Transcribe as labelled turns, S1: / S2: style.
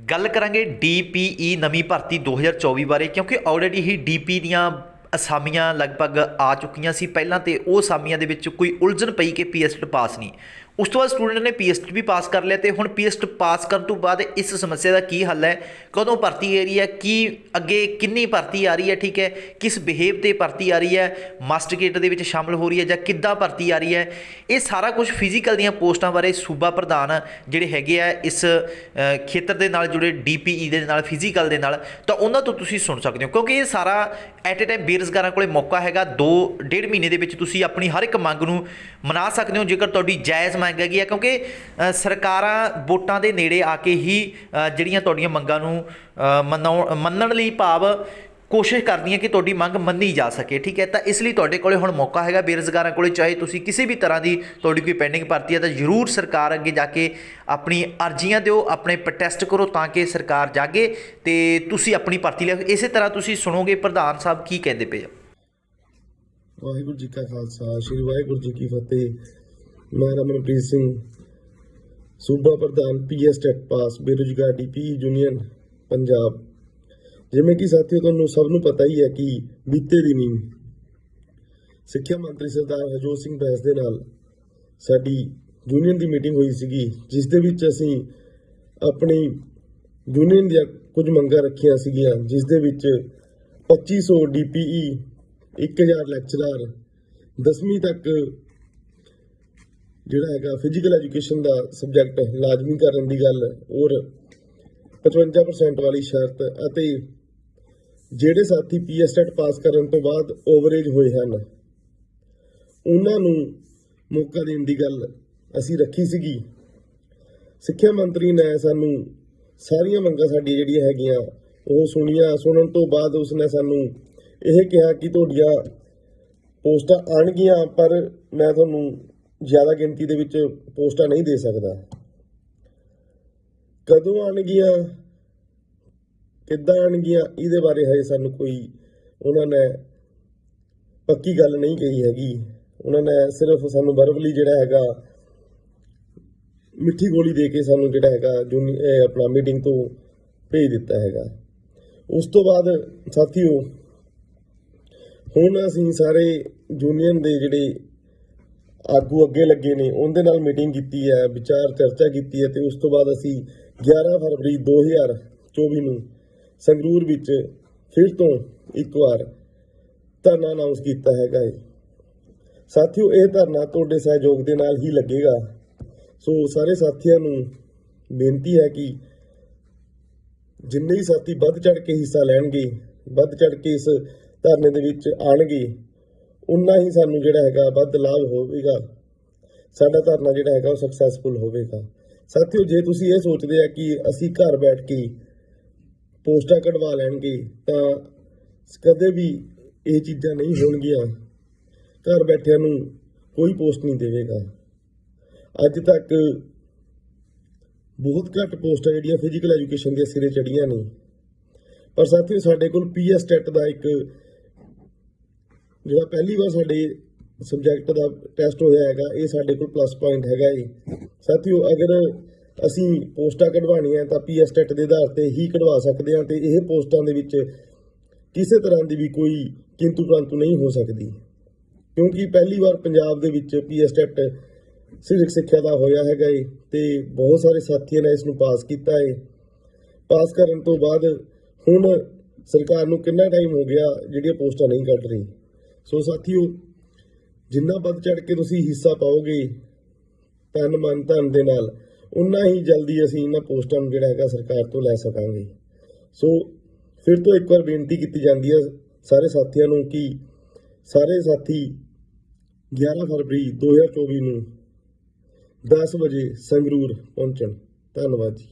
S1: ਗੱਲ ਕਰਾਂਗੇ ਡੀਪੀਈ ਨਵੀਂ ਭਰਤੀ 2024 ਬਾਰੇ, ਕਿਉਂਕਿ ਆਲਰੇਡੀ ਹੀ ਡੀਪੀ ਦੀਆਂ ਅਸਾਮੀਆਂ ਲਗਭਗ ਆ ਚੁੱਕੀਆਂ ਸੀ। ਪਹਿਲਾਂ ਤੇ ਉਹ ਅਸਾਮੀਆਂ ਦੇ ਵਿੱਚ ਕੋਈ ਉਲਝਣ ਪਈ ਕਿ ਪੀਐਸਟ ਪਾਸ ਨਹੀਂ। ਉਸ ਤੋਂ ਬਾਅਦ ਸਟੂਡੈਂਟ ਨੇ ਪੀਐਸਟ ਵੀ ਪਾਸ ਕਰ ਲਿਆ ਤੇ ਹੁਣ ਪੀਐਸਟ ਪਾਸ ਕਰਨ ਤੋਂ ਬਾਅਦ ਇਸ ਸਮੱਸਿਆ ਦਾ ਕੀ ਹੱਲ ਹੈ? ਕਦੋਂ ਭਰਤੀ ਆ ਰਹੀ ਹੈ? ਕੀ ਅੱਗੇ ਕਿੰਨੀ ਭਰਤੀ ਆ ਰਹੀ ਹੈ? ਠੀਕ ਹੈ। ਕਿਸ ਬਿਹੇਵ ਤੇ ਭਰਤੀ ਆ ਰਹੀ ਹੈ? ਮਾਸਟਰ ਮਾਸਟਰਕੇਟ ਦੇ ਵਿੱਚ ਸ਼ਾਮਲ ਹੋ ਰਹੀ ਹੈ ਜਾਂ ਕਿੱਦਾਂ ਭਰਤੀ ਆ ਰਹੀ ਹੈ? ਇਹ ਸਾਰਾ ਕੁਝ ਫਿਜ਼ੀਕਲ ਦੀਆਂ ਪੋਸਟਾਂ ਬਾਰੇ ਸੂਬਾ ਪ੍ਰਧਾਨ ਜਿਹੜੇ ਹੈਗੇ ਆ ਇਸ ਖੇਤਰ ਦੇ ਨਾਲ ਜੁੜੇ ਡੀਪੀਈ ਦੇ ਨਾਲ ਫਿਜ਼ੀਕਲ ਦੇ ਨਾਲ, ਤਾਂ ਉਹਨਾਂ ਤੋਂ ਤੁਸੀਂ ਸੁਣ ਸਕਦੇ ਹੋ। ਕਿਉਂਕਿ ਇਹ ਸਾਰਾ ਐਟ ਅ ਟਾਈਮ ਬੇਰੁਜ਼ਗਾਰਾਂ ਕੋਲੇ ਮੌਕਾ ਹੈਗਾ। 2 ਡੇਢ ਮਹੀਨੇ ਦੇ ਵਿੱਚ ਤੁਸੀਂ ਆਪਣੀ ਹਰ ਇੱਕ ਮੰਗ ਨੂੰ ਮਨਾ ਸਕਦੇ ਹੋ। ਜੇਕਰ ਤੁਹਾਡੀ ਜਾਇਜ਼ ਮੰਗ ਹੈਗੀ ਹੈ? ਕਿਉਂਕਿ ਅ, ਸਰਕਾਰਾਂ ਵੋਟਾਂ ਦੇ ਨੇੜੇ ਆ ਕੇ ਹੀ ਅ, ਜਿਹੜੀਆਂ ਤੁਹਾਡੀਆਂ ਮੰਗਾਂ ਨੂੰ ਅ, ਮਨਾਉਣ ਮੰਨਣ ਲਈ ਭਾਵ ਕੋਸ਼ਿਸ਼ ਕਰਦੀਆਂ ਕਿ ਤੁਹਾਡੀ ਮੰਗ ਮੰਨੀ ਜਾ ਸਕੇ ਠੀਕ ਹੈ? ਤਾਂ ਇਸ ਲਈ ਤੁਹਾਡੇ ਕੋਲੇ ਹੁਣ ਮੌਕਾ ਹੈਗਾ ਬੇਰੁਜ਼ਗਾਰਾਂ ਕੋਲੇ ਚਾਹੇ ਤੁਸੀਂ ਕਿਸੇ ਵੀ ਤਰ੍ਹਾਂ ਦੀ ਤੁਹਾਡੀ ਕੋਈ ਪੈਂਡਿੰਗ ਭਰਤੀ ਹੈ ਤਾਂ ਜ਼ਰੂਰ ਸਰਕਾਰ ਅੱਗੇ ਜਾ ਕੇ ਆਪਣੀ ਅਰਜ਼ੀਆਂ ਦਿਓ ਆਪਣੇ ਪ੍ਰੋਟੈਸਟ ਕਰੋ ਤਾਂ ਕਿ ਸਰਕਾਰ ਜਾਗੇ ਤੇ ਤੁਸੀਂ ਆਪਣੀ ਭਰਤੀ ਲੈ ਇਸੇ ਤਰ੍ਹਾਂ ਤੁਸੀਂ ਸੁਣੋਗੇ ਪ੍ਰਧਾਨ ਸਾਹਿਬ ਕੀ ਕਹਿੰਦੇ ਪਏ ਆ।
S2: ਵਾਹਿਗੁਰੂ ਜੀ ਕਾ ਖਾਲਸਾ ਸ੍ਰੀ ਵਾਹਿਗੁਰੂ ਜੀ ਕੀ ਫਤਿਹ। ਮੈਂ ਰਮਨਪ੍ਰੀਤ ਸਿੰਘ, ਸੂਬਾ ਪ੍ਰਧਾਨ ਪੀਐਸ ਟੈਟ ਪਾਸ, ਬੇਰੁਜ਼ਗਾਰ ਡੀਪੀ ਯੂਨੀਅਨ, ਪੰਜਾਬ। ਜਿਵੇਂ ਕਿ ਸਾਥੀਓ, ਤੁਹਾਨੂੰ ਸਭ ਨੂੰ ਪਤਾ ਹੀ ਹੈ ਕਿ ਬੀਤੇ ਦਿਨੀ ਸਿੱਖਿਆ ਮੰਤਰੀ ਸਰਦਾਰ ਹਰਜੋਤ ਸਿੰਘ ਬੈਂਸ ਦੇ ਨਾਲ ਸਾਡੀ ਯੂਨੀਅਨ ਦੀ ਮੀਟਿੰਗ ਹੋਈ ਸੀਗੀ, ਜਿਸ ਦੇ ਵਿੱਚ ਅਸੀਂ ਆਪਣੀ ਯੂਨੀਅਨ ਦੀਆਂ ਕੁਝ ਮੰਗਾਂ ਰੱਖੀਆਂ ਸੀਗੀਆਂ, ਜਿਸ ਦੇ ਵਿੱਚ 2500 ਡੀਪੀਈ 1000 ਲੈਕਚਰਰ 10ਵੀਂ ਤੱਕ ਜਿਹੜਾ ਹੈਗਾ ਫਿਜ਼ੀਕਲ ਐਜੂਕੇਸ਼ਨ ਦਾ ਸਬਜੈਕਟ ਲਾਜ਼ਮੀ ਕਰਨ ਦੀ ਗੱਲ, ਔਰ 55% ਵਾਲੀ ਸ਼ਰਤ ਅਤੇ ਜਿਹੜੇ ਸਾਥੀ ਪੀਐਸਟੈਟ ਪਾਸ ਕਰਨ ਤੋਂ ਬਾਅਦ ਓਵਰੇਜ ਹੋਏ ਹਨ, ਉਹਨਾਂ ਨੂੰ ਮੌਕਾ ਦੇਣ ਦੀ ਗੱਲ ਅਸੀਂ ਰੱਖੀ ਸੀਗੀ। ਸਿੱਖਿਆ ਮੰਤਰੀ ਨੇ ਸਾਨੂੰ ਸਾਰੀਆਂ ਮੰਗਾਂ ਸਾਡੀਆਂ ਜਿਹੜੀਆਂ ਹੈਗੀਆਂ, ਉਹ ਸੁਣੀਆਂ। ਸੁਣਨ ਤੋਂ ਬਾਅਦ ਉਸਨੇ ਸਾਨੂੰ ਇਹ ਕਿਹਾ ਕਿ ਤੁਹਾਡੀਆਂ ਪੋਸਟਾਂ ਆਣਗੀਆਂ ਪਰ ਮੈਂ ਤੁਹਾਨੂੰ ਜ਼ਿਆਦਾ ਗਿਣਤੀ ਦੇ ਵਿੱਚ ਪੋਸਟਾਂ ਨਹੀਂ ਦੇ ਸਕਦਾ। ਕਦੋਂ ਆਣਗੀਆਂ ਕਿੱਦਾਂ ਆਣਗੀਆਂ ਇਹਦੇ ਬਾਰੇ ਹਜੇ ਸਾਨੂੰ ਕੋਈ ਉਹਨਾਂ ਨੇ ਪੱਕੀ ਗੱਲ ਨਹੀਂ ਕਹੀ ਹੈਗੀ। ਉਹਨਾਂ ਨੇ ਸਿਰਫ ਸਾਨੂੰ ਵਰਬਲੀ ਜਿਹੜਾ ਹੈਗਾ, ਮਿੱਠੀ ਗੋਲੀ ਦੇ ਕੇ ਸਾਨੂੰ ਜਿਹੜਾ ਹੈਗਾ ਜੂਨੀ ਆਪਣਾ ਮੀਟਿੰਗ ਤੋਂ ਭੇਜ ਦਿੱਤਾ ਹੈਗਾ। ਉਸ ਤੋਂ ਬਾਅਦ ਸਾਥੀਓ, ਹੁਣ ਅਸੀਂ ਸਾਰੇ ਯੂਨੀਅਨ ਦੇ ਜਿਹੜੇ ਆਗੂ ਅੱਗੇ ਲੱਗੇ ਨੇ, ਉਹਦੇ ਨਾਲ ਮੀਟਿੰਗ ਕੀਤੀ ਹੈ, ਵਿਚਾਰ ਚਰਚਾ ਕੀਤੀ ਹੈ ਤੇ ਉਸ ਤੋਂ ਬਾਅਦ ਅਸੀਂ 11 ਫਰਵਰੀ 2024 ਨੂੰ ਸੰਗਰੂਰ ਵਿੱਚ ਫਿਰ ਤੋਂ ਇੱਕ ਵਾਰ ਧਰਨਾ ਅਨਾਉਂਸ ਕੀਤਾ ਹੈਗਾ ਹੈ ਸਾਥੀਓ, ਇਹ ਧਰਨਾ ਤੁਹਾਡੇ ਸਹਿਯੋਗ ਦੇ ਨਾਲ ਹੀ ਲੱਗੇਗਾ। ਸੋ ਸਾਰੇ ਸਾਥੀਆਂ ਨੂੰ ਬੇਨਤੀ ਹੈ ਕਿ ਜਿੰਨੇ ਹੀ ਸਾਥੀ ਵੱਧ ਚੜ ਕੇ ਹਿੱਸਾ ਲੈਣਗੇ, ਵੱਧ ਚੜ ਕੇ ਇਸ ਧਰਨੇ ਦੇ ਵਿੱਚ ਆਣਗੇ ਉਨਾ ਹੀ ਸਾਨੂੰ ਜਿਹੜਾ ਹੈਗਾ ਵੱਧ ਲਾਭ ਹੋਵੇਗਾ। ਸਾਡਾ ਧਰਨਾ ਜਿਹੜਾ ਹੈਗਾ ਉਹ ਸਕਸੈਸਫੁਲ ਹੋਵੇਗਾ। ਸਾਥੀਓ, ਜੇ ਤੁਸੀਂ ਇਹ ਸੋਚਦੇ ਆ ਕਿ ਅਸੀਂ ਘਰ ਬੈਠ ਕੇ ਪੋਸਟਾਂ ਕਢਵਾ ਲੈਣਗੇ, ਤਾਂ ਕਦੇ ਵੀ ਇਹ ਚੀਜ਼ਾਂ ਨਹੀਂ ਹੋਣਗੀਆਂ। ਘਰ ਬੈਠਿਆਂ ਨੂੰ ਕੋਈ ਪੋਸਟ ਨਹੀਂ ਦੇਵੇਗਾ। ਅੱਜ ਤੱਕ ਬਹੁਤ ਘੱਟ ਪੋਸਟਾਂ ਜਿਹੜੀਆਂ ਫਿਜ਼ੀਕਲ ਐਜੂਕੇਸ਼ਨ ਦੇ ਸਿਰੇ ਚੜੀਆਂ ਨੇ। ਪਰ ਸਾਥੀਓ, ਸਾਡੇ ਕੋਲ ਪੀਐਸ ਟੈਟ ਦਾ ਇੱਕ ਜਿਹੜਾ ਪਹਿਲੀ ਵਾਰ ਸਾਡੇ ਸਬਜੈਕਟ ਦਾ ਟੈਸਟ ਹੋਇਆ ਹੈਗਾ, ਇਹ ਸਾਡੇ ਕੋਲ ਪਲੱਸ ਪੁਆਇੰਟ ਹੈਗਾ ਇਹ ਸਾਥੀਓ, ਅਗਰ ਅਸੀਂ ਪੋਸਟਾਂ ਕਢਵਾਉਣੀਆਂ ਤਾਂ ਪੀਐਸ ਟੈਟ ਦੇ ਆਧਾਰ ਤੇ ਹੀ ਕਢਵਾ ਸਕਦੇ ਹਾਂ ਤੇ ਇਹ ਪੋਸਟਾਂ ਦੇ ਵਿੱਚ ਕਿਸੇ ਤਰ੍ਹਾਂ ਦੀ ਵੀ ਕੋਈ ਕਿੰਤੂ ਪ੍ਰੰਤੂ ਨਹੀਂ ਹੋ ਸਕਦੀ। ਕਿਉਂਕਿ ਪਹਿਲੀ ਵਾਰ ਪੰਜਾਬ ਦੇ ਵਿੱਚ ਪੀਐਸ ਟੈਟ ਸਿਵਿਕ ਸਿੱਖਿਆ ਦਾ ਹੋਇਆ ਹੈਗਾ ਏ ਤੇ ਬਹੁਤ ਸਾਰੇ ਸਾਥੀਆਂ ਨੇ ਇਸ ਨੂੰ ਪਾਸ ਕੀਤਾ ਏ ਪਾਸ ਕਰਨ ਤੋਂ ਬਾਅਦ ਹੁਣ ਸਰਕਾਰ ਨੂੰ ਕਿੰਨਾ ਟਾਈਮ ਹੋ ਗਿਆ ਜਿਹੜੀਆਂ ਪੋਸਟਾਂ ਨਹੀਂ ਕੱਢ ਰਹੀ? ਸੋ ਸਾਥੀਓ, ਜਿੰਨਾ ਵੱਧ ਚੜ ਕੇ ਤੁਸੀਂ ਹਿੱਸਾ ਪਾਓਗੇ ਤਨ ਮਨ, ਧਨ ਦੇ ਨਾਲ ਉਨਾ ਹੀ ਜਲਦੀ ਅਸੀਂ ਇਹਨਾਂ ਪੋਸਟਾਂ ਨੂੰ ਜਿਹੜਾ ਹੈਗਾ ਸਰਕਾਰ ਤੋਂ ਲੈ ਸਕਾਂਗੇ। ਸੋ ਫਿਰ ਤੋਂ ਇੱਕ ਵਾਰ ਬੇਨਤੀ ਕੀਤੀ ਜਾਂਦੀ ਹੈ ਸਾਰੇ ਸਾਥੀਆਂ ਨੂੰ ਕਿ ਸਾਰੇ ਸਾਥੀ 11 ਫਰਵਰੀ 2024 ਨੂੰ 10 ਵਜੇ ਸੰਗਰੂਰ ਪਹੁੰਚਣ। ਧੰਨਵਾਦ ਜੀ।